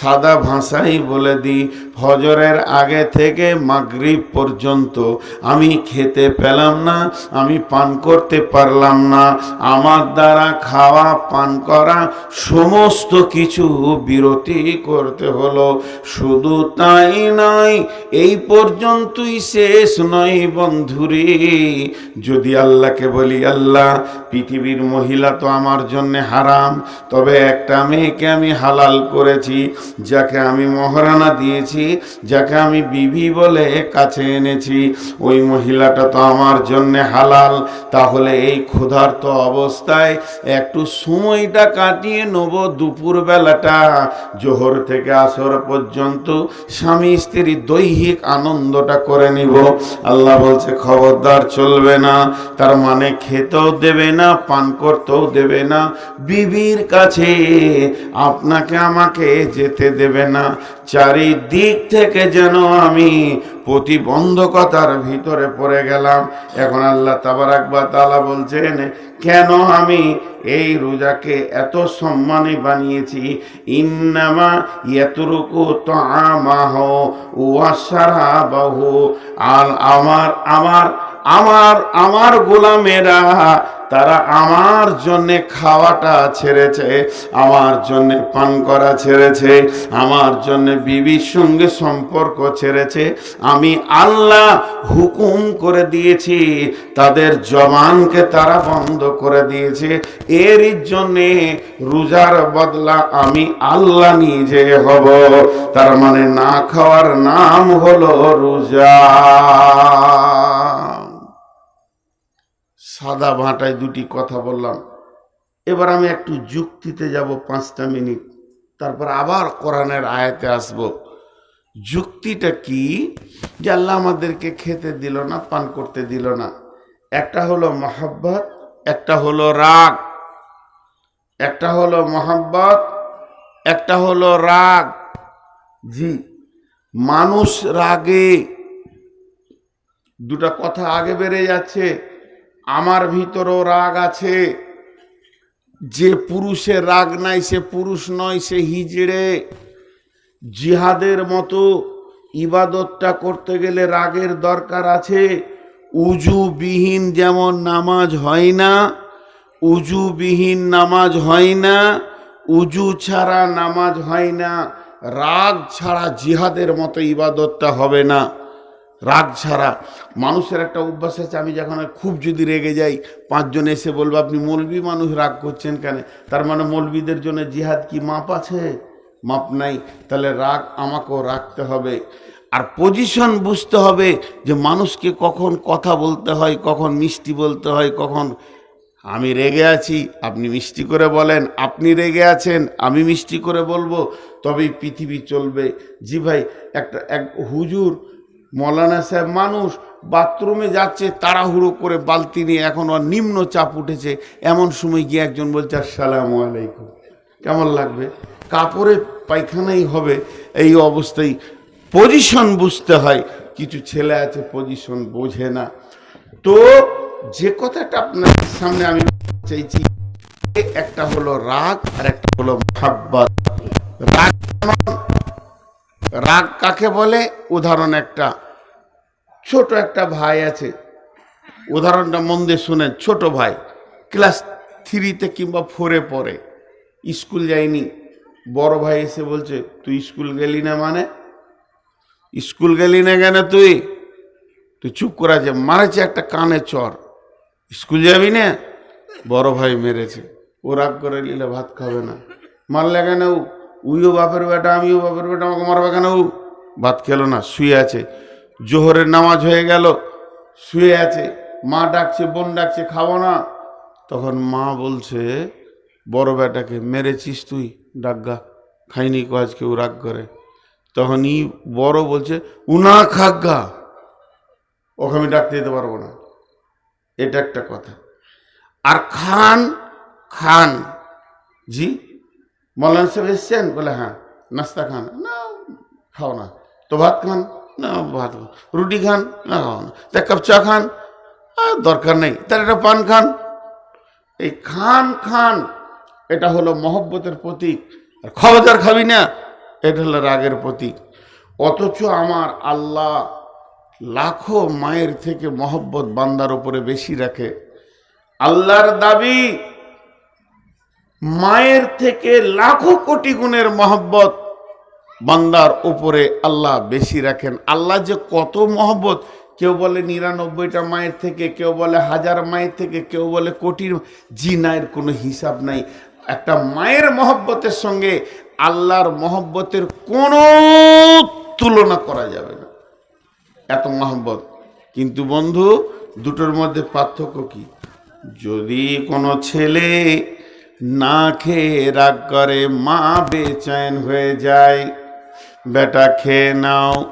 সাদা ভাষাই বলে দিই, ফজরের আগে থেকে মাগরিব পর্যন্ত আমি খেতে পেলাম না, আমি পান করতে পারলাম না। আমার দ্বারা খাওয়া, পান করা, সমস্ত কিছু বিরতি করতে হলো। শুধু তাই নয় এই পর্যন্তই শেষ নয় বন্ধুরে। যদি আল্লাহকে বলি, আল্লাহ, পৃথিবীর মহিলা তো আমার জন্য হারাম, তবে একটা মেয়েকে আমি হালাল করেছি। যাকে আমি মহারানা দিয়েছি, যাকে আমি বিবি বলে কাছে এনেছি, ওই মহিলাটা তো আমার জন্য হালাল। তাহলে এই ক্ষুধার্ত অবস্থায় একটু সময়টা কাটিয়ে নেব দুপুর বেলাটা জোহর থেকে আসর পর্যন্ত স্বামী স্ত্রীর দৈহিক আনন্দটা করে নিব। আল্লাহ বলছে, খবরদার চলবে না, তার মানে খেতেও দেবে না, পান করতেও দেবে না। বিবির কাছে আপনাকে আমাকে যেতে দেবে না। চারিদিক থেকে যেন আমি প্রতিবন্ধকতার ভিতরে পড়ে গেলাম। এখন আল্লাহ তাবারাকবা তালা বলছেন, কেন আমি এই রোজাকে এত সম্মানী বানিয়েছি? ইন্নামা ইয়াতরুকু তো আমাহ ওয়াসারা বাহু আর আমার আমার আমার আমার গোলামেরা তারা আমার জন্যে খাওয়াটা ছেড়েছে, আমার জন্যে পান করা ছেড়েছে, আমার জন্যে বিবির সঙ্গে সম্পর্ক ছেড়েছে। আমি আল্লাহ হুকুম করে দিয়েছি, তাদের জবানকে তারা বন্ধ করে দিয়েছে। এর জন্যে রোজার বদলা আমি আল্লাহ নিজে হব। তার মানে না খাওয়ার নাম হলো রোজা। সাদা ভাঁটায় দুটি কথা বললাম। এবার আমি একটু যুক্তিতে যাব পাঁচটা মিনিট। তারপর আবার কোরআনের আয়াতে আসব। যুক্তিটা কি? যে আল্লাহ আমাদেরকে খেতে দিল না, পান করতে দিল না। একটা হলো মহাব্বত, একটা হলো রাগ। একটা হলো মহাব্বত, একটা হলো রাগ। জি, মানুষ রাগে। দুটা কথা আগে বেড়ে যাচ্ছে। আমার ভিতরও রাগ আছে। যে পুরুষের রাগ নাই, সে পুরুষ নয়, সে হিজড়ে। জিহাদের মতো ইবাদতটা করতে গেলে রাগের দরকার আছে। উজুবিহীন যেমন নামাজ হয় না, উজুবিহীন নামাজ হয় না, উজু ছাড়া নামাজ হয় না, রাগ ছাড়া জিহাদের মতো ইবাদতটা হবে না। রাগ ছাড়া। মানুষের একটা অভ্যাস আছে, আমি যখন খুব যদি রেগে যাই, পাঁচজন এসে বলব, আপনি মৌলবি মানুষ রাগ করছেন কেন? তার মানে মৌলবিদের জন্য জিহাদ কি মাপ আছে? মাপ নাই। তাহলে রাগ আমাকেও রাখতে হবে। আর পজিশন বুঝতে হবে যে মানুষকে কখন কথা বলতে হয়, কখন মিষ্টি বলতে হয়, কখন, আমি রেগে আছি, আপনি মিষ্টি করে বলেন, আপনি রেগে আছেন, আমি মিষ্টি করে বলব। তবেই পৃথিবী চলবে। জি ভাই, একটা, এক হুজুর মৌলানা সাহেব মানুষ, বাথরুমে যাচ্ছে, তাড়াহুড়ো করে বালতি নিয়ে এখন আর নিম্ন চাপ উঠেছে। এমন সময় গিয়ে একজন বলছে, আসসালামু আলাইকুম। কেমন লাগবে? কাপড়ে পায়খানাই হবে এই অবস্থায়। পজিশন বুঝতে হয়, কিছু ছেলে আছে পজিশন বোঝে না। তো যে কথাটা আপনার সামনে আমি চাইছি একটা হলো রাগ আর একটা হলো রাগ রাগ কাকে বলে? উদাহরণ একটা। ছোট একটা ভাই আছে। উদাহরণটা মন দিয়ে শুনেন, ছোট ভাই। ক্লাস থ্রিতে কিংবা ফোরে পড়ে। স্কুল যায়নি। বড় ভাই এসে বলছে, তুই স্কুল গেলি না মানে? স্কুল গেলি না কেন তুই? তুই চুপ করা যে মারেছে একটা কানে চর। স্কুল যাবি না? বড় ভাই মেরেছে। ও রাগ করে নিলে ভাত খাবে না। মারলে কেন? উইও বাপের বেটা, আমিও বাপের বেটা, আমাকে মারবে কেন ও? ভাত খেলো না, শুয়ে আছে। জোহরের নামাজ হয়ে গেল, শুয়ে আছে। মা ডাকছে, বোন ডাকছে, খাব না। তখন মা বলছে, বড় বেটাকে, মেরেছিস তুই ডাকগা খাইনি কো আজকে, ও রাগ করে। তখন ই বড় বলছে উনা খাগা ওকে আমি ডাকতে দিতে পারব না। এটা একটা কথা। আর খান খান। জি? মৌলানা সাহেব এসছেন? বলে হ্যাঁ নাস্তা খান। না, খাও না। তো ভাত খান? না, ভাত। রুটি খান? না খাও না। তা কাপ চা খান? আর দরকার নেই। তার একটা পান খান। এই খান খান, এটা হলো মহব্বতের প্রতীক। আর খবরদার খাবি না, এটা হলো রাগের প্রতীক। অথচ আমার আল্লাহ লাখো মায়ের থেকে মহব্বত বান্দার উপরে বেশি রাখে। আল্লাহর দাবি মায়ের থেকে লাখো কোটি গুণের মহব্বত বান্দার উপরে আল্লাহ বেশি রাখেন। আল্লাহ যে কত মহব্বত, কেউ বলে নিরানব্বইটা মায়ের থেকে, কেউ বলে হাজার মায়ের থেকে, কেউ বলে কোটির জিনায়ের কোনো হিসাব নাই। একটা মায়ের মহব্বতের সঙ্গে আল্লাহর মহব্বতের কোনো তুলনা করা যাবে না। এত মহব্বত। কিন্তু বন্ধু, দুটোর মধ্যে পার্থক্য কি? যদি কোনো ছেলে না খেয়ে রাগ করে, মা বেচैन হয়ে যায়। বেটা, খেয়ে নাও।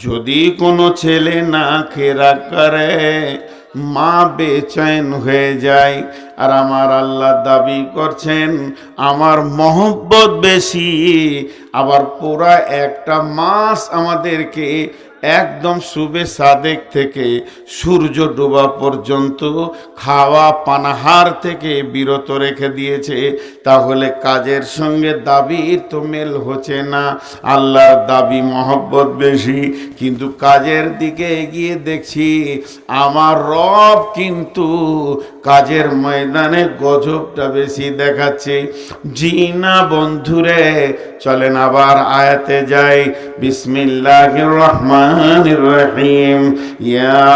যদি কোনো ছেলে না খেয়ে রাগ করে, মা বেচैन হয়ে যায়। আর আমার আল্লাহ দাবি করছেন, আমার মহব্বত বেশি। আবার পুরা একটা মাস আমাদেরকে একদম শুবে সাদেক থেকে সূর্য ডোবা পর্যন্ত, খাওয়া পানাহার থেকে বিরত রেখে দিয়েছে। তাহলে কাজের সঙ্গে দাবির তো মেল হচ্ছে না। আল্লাহর দাবি মহব্বত বেশি। কিন্তু কাজের দিকে এগিয়ে দেখছি, আমার রব কিন্তু কাজের ময়দানে গজবটা বেশি দেখাচ্ছে। জি না বন্ধুরে, চলেন আবার আয়াতে যাই। বিসমিল্লাহির রহমানির রহিম। ইয়া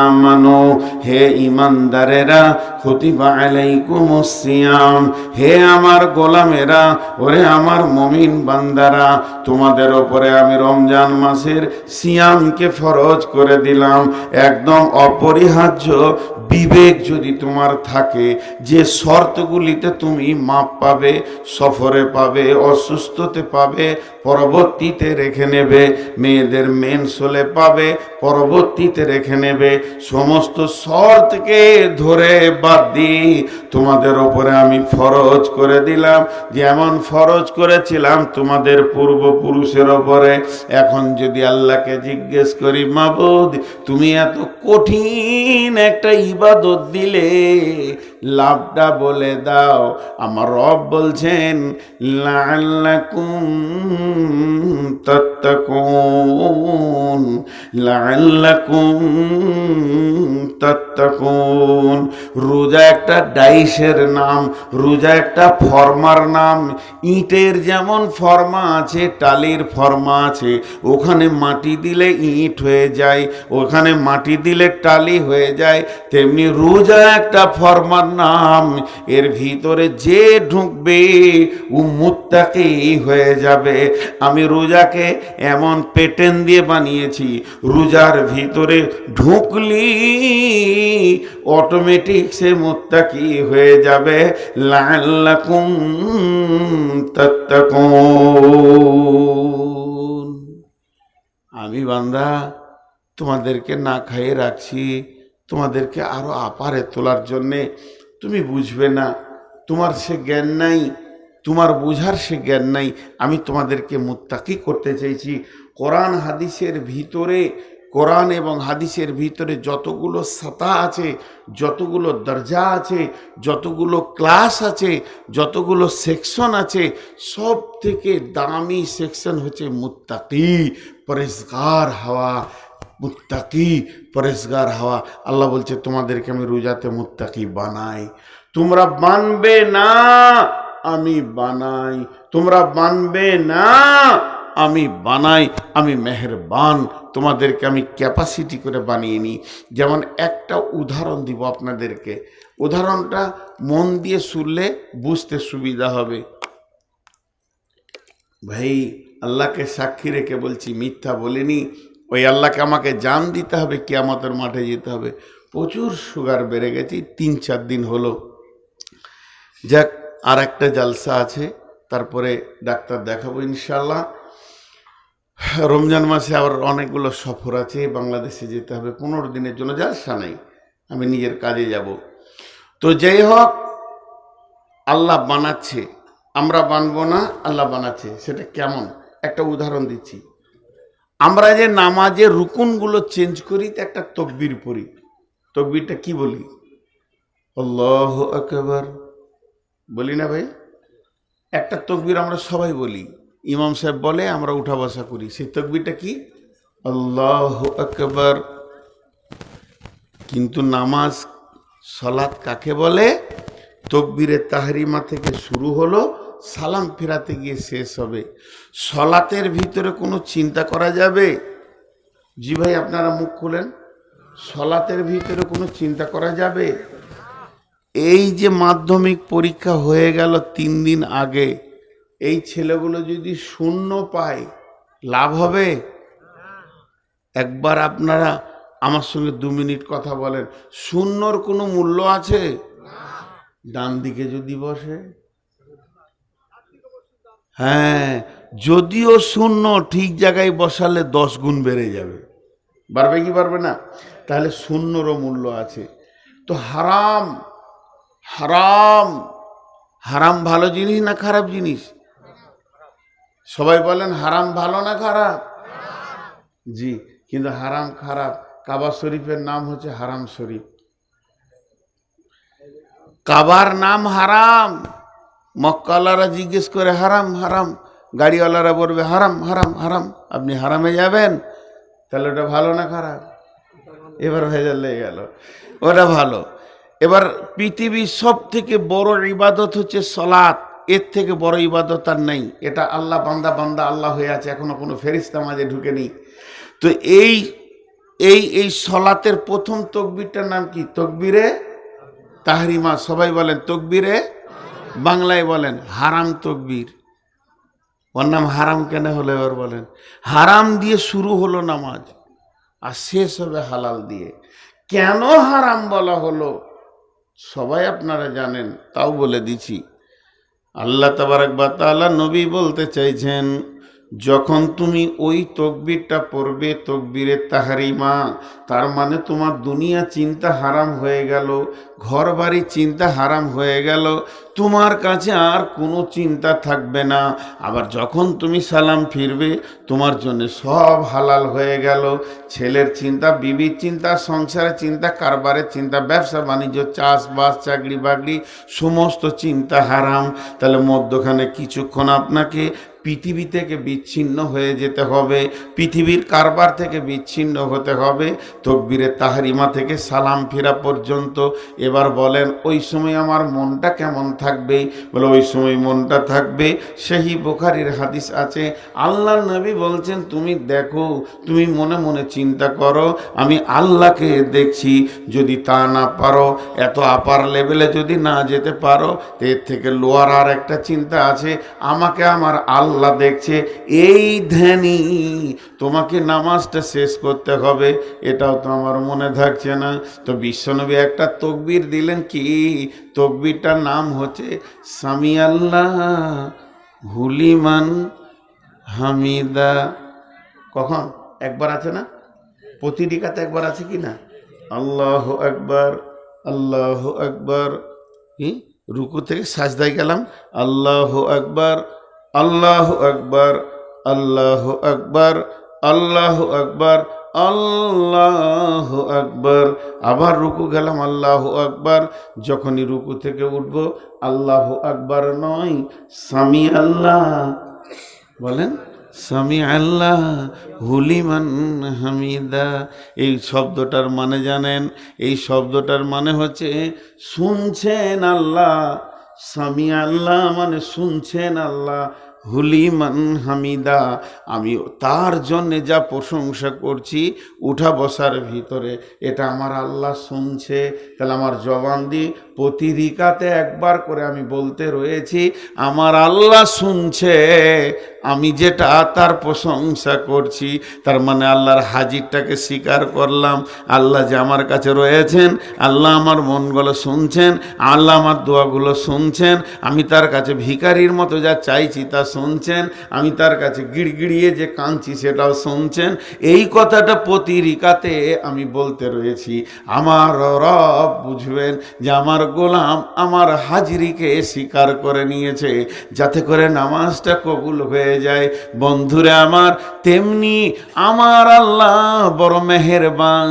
আমানু, হে ঈমানদারেরা কুতিবা আলাইকুমুস সিয়াম। হে আমার গোলামেরা, ওরে আমার মমিন বান্দারা, তোমাদের ওপরে আমি রমজান মাসের সিয়ামকে ফরজ করে দিলাম। একদম অপরিহার্য dehors, বিবেক যদি তোমার থাকে, যে শর্তগুলিতে তুমি মাপ পাবে, সফরে পাবে, অসুস্থতে পাবে, পরবর্তীতে রেখে নেবে, মেয়েদের মেনসোলে পাবে, পরবর্তীতে রেখে নেবে, সমস্ত শর্তকে ধরে বাদ দিই তোমাদের ওপরে আমি ফরজ করে দিলাম। যেমন ফরজ করেছিলাম তোমাদের পূর্বপুরুষের ওপরে। এখন যদি আল্লাহকে জিজ্ঞেস করি, মাবুদ, তুমি এত কঠিন একটা ইবাদত দিলে লাভটা বলে দাও। আমার রব বলছেন লাল্লাকুম তত্তকুন লাল্লাকুম তাত্তাকুন রোজা একটা ডাইসের নাম, রোজা একটা ফর্মার নাম। ইটের যেমন ফর্মা আছে, টালির ফর্মা আছে, ওখানে মাটি দিলে ইট হয়ে যায়, ওখানে মাটি দিলে টালি হয়ে যায়, তেমনি রোজা একটা ফর্মার নাম, এর ভিতরে যে ঢুকবে, ও মুত্তাকি হয়ে যাবে। আমি রোজাকে এমন পেটেন দিয়ে বানিয়েছি, রোজার ভিতরে ঢুকলি অটোমেটিক সে মুত্তাকি হয়ে যাবে? আমি বান্দা, তোমাদেরকে না খাইয়ে রাখছি, তোমাদেরকে আরও আপারে তোলার জন্যে। তুমি বুঝবে না, তোমার সে জ্ঞান নাই, তোমার বুঝার সে জ্ঞান নাই। আমি তোমাদেরকে মুত্তাকি করতে চাইছি। কোরআন হাদিসের ভিতরে কোরআন এবং হাদিসের ভিতরে যতগুলো সাতা আছে, যতগুলো দরজা আছে, যতগুলো ক্লাস আছে, যতগুলো সেকশন আছে সব থেকে দামি সেকশন হচ্ছে মুত্তাকি পরিষ্কার হাওয়া, মুত্তাকি, পরেশগার হাওয়া। আল্লাহ বলছে, তোমাদেরকে আমি রোজাতে মুত্তাকি বানাই। তোমরা বানবে না, আমি বানাই। তোমরা বানবে না আমি বানাই, আমি মেহেরবান। তোমাদেরকে আমি ক্যাপাসিটি করে বানিয়ে নিই। যেমন একটা উদাহরণ দিব আপনাদেরকে। উদাহরণটা মন দিয়ে শুনলে বুঝতে সুবিধা হবে। ভাই, আল্লাহকে সাক্ষী রেখে বলছি, মিথ্যা বলিনি। ওই আল্লাহকে আমাকে জান দিতে হবে, কেয়ামতের মাঠে যেতে হবে। প্রচুর সুগার বেড়ে গেছি, তিন চার দিন হলো। যাক আর একটা জালসা আছে, তারপরে ডাক্তার দেখাবো ইনশাল্লাহ রমজান মাসে আবার অনেকগুলো সফর আছে, বাংলাদেশে যেতে হবে, পনেরো দিনের জন্য জালসা নাই, আমি নিজের কাজে যাব। তো যাই হোক, আল্লাহ বানাচ্ছে, আমরা বানবো না, আল্লাহ বানাচ্ছে, সেটা কেমন? একটা উদাহরণ দিচ্ছি। আমরা যে নামাজে রুকুনগুলো চেঞ্জ করি, তো একটা তকবির পড়ি। তকবিরটা কি বলি? আল্লাহ আকবার। বলি না ভাই? একটা তকবির আমরা সবাই বলি। ইমাম সাহেব বলে, আমরা উঠা বসা করি। সেই তকবিরটা কি? আল্লাহ আকবর। কিন্তু নামাজ সলাৎ কাকে বলে? তকবিরে তাহরিমা থেকে শুরু হলো, সালাম ফেরাতে গিয়ে শেষ হবে। সলাতের ভিতরে কোনো চিন্তা করা যাবে? জি ভাই, আপনারা মুখ খুলেন। সলাতের ভিতরে কোনো চিন্তা করা যাবে? এই যে মাধ্যমিক পরীক্ষা হয়ে গেল তিন দিন আগে এই ছেলেগুলো যদি শূন্য পায়, লাভ হবে? একবার আপনারা আমার সঙ্গে দু মিনিট কথা বলেন। শূন্যর কোনো মূল্য আছে? ডান দিকে যদি বসে। হ্যাঁ যদিও শূন্য, ঠিক জায়গায় বসালে দশ গুণ বেড়ে যাবে। বাড়বে কি পারবে না? তাহলে শূন্যরও মূল্য আছে। তো হারাম হারাম হারাম ভালো জিনিস না খারাপ জিনিস? সবাই বলেন, হারাম ভালো না খারাপ? জি, কিন্তু হারাম খারাপ। কাবা শরীফের নাম হচ্ছে হারাম শরীফ। কাবার নাম হারাম। মক্কালারা জিজ্ঞেস করে, হারাম হারাম। গাড়িওয়ালারা বলবে, হারাম হারাম হারাম। আপনি হারামে যাবেন? তাহলে ওটা ভালো না খারাপ? এবার ভেজাল লেগে গেল। ওটা ভালো। এবার পৃথিবীর সব থেকে বড় ইবাদত হচ্ছে সলাৎ। এর থেকে বড় ইবাদত আর নেই। এটা আল্লাহ বান্দা বান্দা আল্লাহ হয়ে আছে, এখনও কোনো ফেরিস্তা মাঝে ঢুকেনি। তো এই এই এই সলাতের প্রথম তকবিরটার নাম কি? তকবিরে তাহরিমা, সবাই বলেন তকবিরে বাংলায় বলেন হারাম তকবির। ওর নাম হারাম কেন হলো এবার বলেন? হারাম দিয়ে শুরু হলো নামাজ, আর শেষ হবে হালাল দিয়ে। কেন হারাম বলা হলো? সবাই আপনারা জানেন, তাও বলে দিছি আল্লাহ তাবারক বা তাআলা নবী বলতে চাইছেন, যখন তুমি ওই তকবিরটা পড়বে, তকবিরে তাহারিমা, তার মানে তোমার দুনিয়া চিন্তা হারাম হয়ে গেল ঘর বাড়ি চিন্তা হারাম হয়ে গেল। তোমার কাছে আর কোনো চিন্তা থাকবে না। আবার যখন তুমি সালাম ফিরবে, তোমার জন্য সব হালাল হয়ে গেল। ছেলের চিন্তা, বিবির চিন্তা, সংসারের চিন্তা, কারবারের চিন্তা, ব্যবসা, বাণিজ্য, চাষবাস, চাকরি বাকরি, সমস্ত চিন্তা হারাম। তাহলে মধ্যখানে কিছুক্ষণ আপনাকে পৃথিবী থেকে বিচ্ছিন্ন হয়ে যেতে হবে। পৃথিবীর কারবার থেকে বিচ্ছিন্ন হতে হবে। তকবিরে তাহারিমা থেকে সালাম ফেরা পর্যন্ত। এবার বলেন, ওই সময় আমার মনটা কেমন থাকবে? বলে, ওই সময় মনটা থাকবে। সেই বোখারির হাদিস আছে আল্লাহ নবী বলছেন, তুমি দেখো, তুমি মনে মনে চিন্তা করো, আমি আল্লাহকে দেখছি, যদি তা না পারো, এত আপার লেভেলে যদি না যেতে পারো এর থেকে লোয়ার আর একটা চিন্তা আছে, আমাকে আমার আল্লাহ দেখছে। এই ধ্যানই তোমাকে নামাজটা শেষ করতে হবে, এটাও তো আমার মনে থাকছে না। তো বিশ্বনবী একটা তকবির দিলেন কি? তকবিরটার নাম হচ্ছে, সামি আল্লাহ হুলিমান হামিদা। কখন? একবার আছে না? প্রতি টিকাতে একবার আছে কি না? আল্লাহ একবার আল্লাহ একবার কি রুকু থেকে সাজদায় গেলাম, আল্লাহ একবার আল্লাহ আকবার আল্লাহ আকবার। আল্লাহ আকবার আল্লাহ আকবার। আবার রুকু গেলাম, আল্লাহ আকবার। যখনই রুকু থেকে উঠব, আল্লাহ আকবার নয় স্বামী আল্লাহ। বলেন স্বামী আল্লাহ হুলিমান হামিদা। এই শব্দটার মানে জানেন, এই শব্দটার মানে হচ্ছে শুনছেন আল্লাহ। স্বামী আল্লাহ মানে শুনছেন আল্লাহ। হুলিমান হামিদা, আমি তার জন্যে যা প্রশংসা করছি, উঠা বসার ভিতরে, এটা আমার আল্লাহ শুনছে। তাহলে আমার জবান দি, প্রতি রিকাতে একবার করে আমি বলতে রয়েছি, আমার আল্লাহ শুনছে, আমি যেটা তার প্রশংসা করছি, তার মানে আল্লাহর হাজিরটাকে স্বীকার করলাম, আল্লাহ যে আমার কাছে রয়েছেন, আল্লাহ আমার মনগুলো শুনছেন, আল্লাহ আমার দোয়াগুলো শুনছেন, আমি তার কাছে ভিকারির মতো যা চাইছি তা শুনছেন? আমি তার কাছে গিড়গিড়িয়ে যে কাঁদছি সেটাও শুনছেন? এই কথাটা প্রতি রিকাতে আমি বলতে রয়েছি। আমার রব বুঝবেন যে আমার গোলাম আমার হাজিরিকে স্বীকার করে নিয়েছে। যাতে করে নামাজটা কবুল হয়ে যায়। বন্ধুরে আমার, তেমনি আমার আল্লাহ বড় মেহেরবান।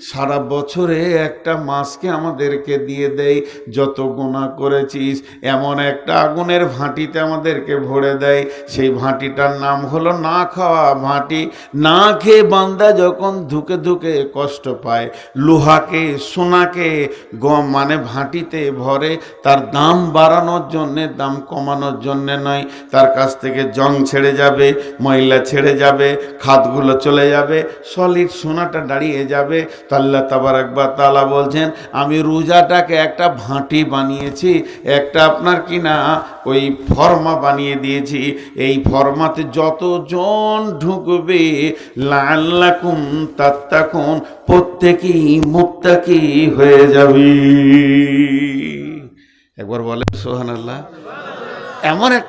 সারা বছরে একটা মাসকে আমাদেরকে দিয়ে দেয়। যত গোনা করেছিস, এমন একটা আগুনের ভাঁটিতে আমাদেরকে ভরে দেয়। সেই ভাঁটিটার নাম হলো না খাওয়া ভাঁটি। না খেয়ে বান্দা যখন ধুকে ধুকে কষ্ট পায়, লোহাকে, সোনাকে, গম মানে ভাঁটিতে ভরে। তার দাম বাড়ানোর জন্যে, দাম কমানোর জন্যে নয়। তার কাছ থেকে জং ছেড়ে যাবে, ময়লা ছেড়ে যাবে খাতগুলো চলে যাবে সলিড সোনাটা দাঁড়িয়ে যাবে। তাল্লা তাবার একবার তালা বলছেন, আমি রোজাটাকে একটা ভাঁটি বানিয়েছি, একটা আপনার কি না, ওই ফর্মা বানিয়ে দিয়েছি। এই ফর্মাতে যতজন ঢুকবে লাল্লাকুম তাত্তাকুন, প্রত্যেকেই মুক্তাকি হয়ে যাবে। একবার বলে সোহান আল্লাহ এমন একটা